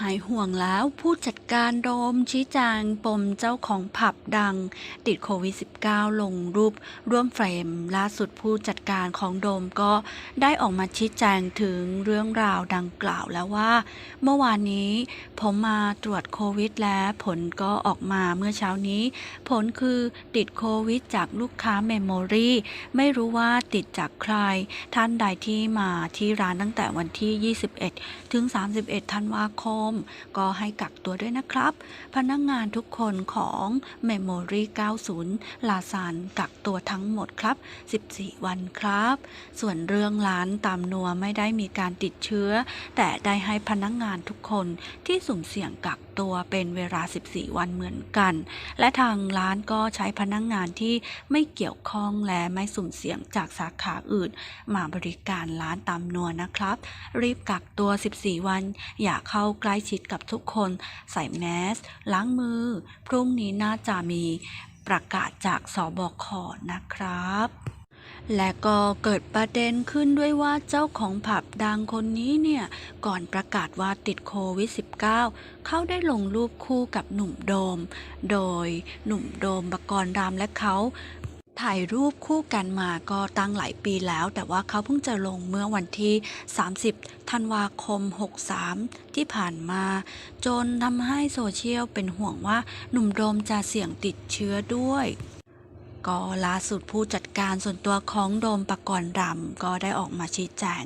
หายห่วงแล้วผู้จัดการโดมชี้แจงปมเจ้าของผับดัง ติดโควิด -19 ลงรูปร่วมเฟรม ล่าสุดผู้จัดการของโดมก็ได้ออกมาชี้แจงถึงเรื่องราวดังกล่าวแล้วว่า เมื่อวานนี้ผมมาตรวจโควิดและผลก็ออกมาเมื่อเช้านี้ ผลคือติดโควิดจากลูกค้าเมมโมรี่ไม่รู้ว่าติดจากใคร ท่านใดที่มาที่ร้านตั้งแต่วันที่ 21 ถึง 31 ธันวาคมก็ให้กักตัวด้วยนะครับ พนักงานทุกคนของ Memory 90 ลาซานกักตัวทั้งหมดครับ 14 วันครับ ส่วนเรื่องร้านตามนัวไม่ได้มีการติดเชื้อ แต่ได้ให้พนักงานทุกคนที่สุ่มเสี่ยงกัก ตัวเป็นเวลา 14 วันเหมือนกัน และทางร้านก็ใช้พนักงานที่ไม่เกี่ยวข้องและไม่สุ่มเสี่ยงจากสาขาอื่น มาบริการร้านตามนัวนะครับ รีบกักตัว 14 วัน อย่าเข้าใกล้ชิดกับทุกคน ใส่แมสล้างมือ พรุ่งนี้น่าจะมีประกาศจากสบคนะครับ และก็เกิดประเด็นขึ้นด้วยว่าเจ้าของผับดังคนนี้เนี่ย ก่อนประกาศว่าติดโควิด -19 เขาได้ลงรูปคู่กับหนุ่มโดม โดยหนุ่มโดมบกรรามและเขาถ่ายรูปคู่กันมาก็ตั้งหลายปีแล้ว แต่ว่าเขาเพิ่งจะลงเมื่อวันที่ 30 ธันวาคม 63 ที่ผ่านมา จนทำให้โซเชียลเป็นห่วงว่าหนุ่มโดมจะเสี่ยงติดเชื้อด้วย ก็ล่าสุดผู้จัดการส่วนตัวของโดมปกรณ์รำก็ได้ออกมาชี้แจง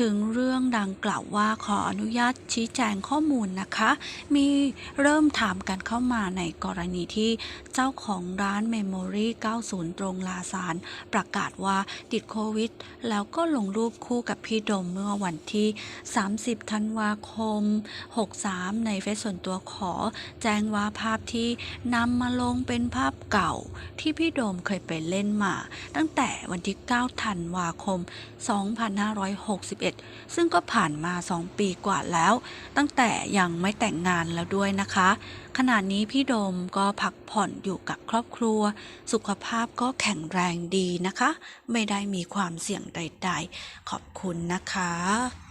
ถึงเรื่องดังกล่าวว่าขออนุญาตชี้แจงข้อมูลนะคะ มีเริ่มถามกันเข้ามาในกรณีที่เจ้าของร้าน Memory 90 ตรงลาซานประกาศว่าติดโควิด แล้วก็ลงรูปคู่กับพี่โดมเมื่อวันที่ 30 ธันวาคม 63 ในเฟซส่วนตัวขอ แจ้งว่าภาพที่นำมาลงเป็นภาพเก่าที่พี่โดมเคยไปเล่นมา ตั้งแต่วันที่ 9 ธันวาคม 2561 ซึ่งก็ผ่านมา 2 ปีกว่าแล้ว ตั้งแต่ยังไม่แต่งงานแล้วด้วยนะคะ ขณะนี้พี่โดมก็พักผ่อนอยู่กับครอบครัว สุขภาพก็แข็งแรงดีนะคะ ไม่ได้มีความเสี่ยงใด ๆ ขอบคุณนะคะ